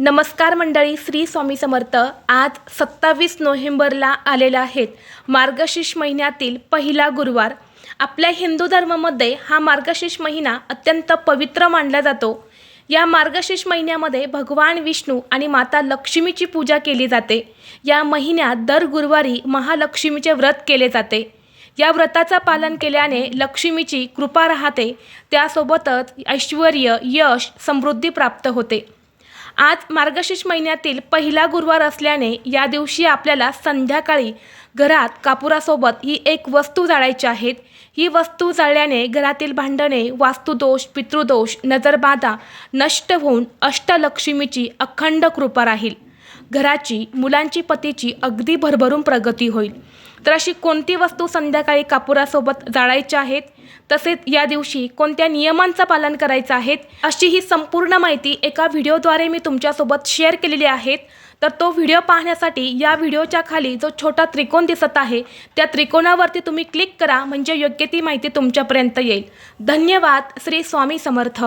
नमस्कार मंडळी श्री स्वामी समर्थ. आज सत्तावीस नोव्हेंबरला आलेला आहेत मार्गशीर्ष महिन्यातील पहिला गुरुवार. आपल्या हिंदू धर्मामध्ये हा मार्गशीर्ष महिना अत्यंत पवित्र मानला जातो. या मार्गशीर्ष महिन्यामध्ये भगवान विष्णू आणि माता लक्ष्मीची पूजा केली जाते. या महिन्यात दर गुरुवारी महालक्ष्मीचे व्रत केले जाते. या व्रताचं पालन केल्याने लक्ष्मीची कृपा राहते. त्यासोबतच ऐश्वर यश समृद्धी प्राप्त होते. आज मार्गशीर्ष महिन्यातील पहिला गुरुवार असल्याने या दिवशी आपल्याला संध्याकाळी घरात कापुरासोबत ही एक वस्तू जाळायची आहेत ही वस्तू जाळल्याने घरातील भांडणे वास्तुदोष पितृदोष नजरबाधा नष्ट होऊन अष्टलक्ष्मीची अखंड कृपा राहील. घराची मुलांची पतीची अगदी भरभरून प्रगती होईल. तर अशी कोणती वस्तू संध्याकाळी कापुरासोबत जाळायच्या आहेत? तसेच या दिवशी कोणत्या नियमांचं पालन करायचं आहे अशी ही संपूर्ण माहिती एका व्हिडिओद्वारे मी तुमच्यासोबत शेअर केलेली आहेत तर तो व्हिडिओ पाहण्यासाठी या व्हिडिओच्या खाली जो छोटा त्रिकोण दिसत आहे त्या त्रिकोणावरती तुम्ही क्लिक करा म्हणजे योग्य ती माहिती तुमच्यापर्यंत येईल. धन्यवाद श्री स्वामी समर्थ.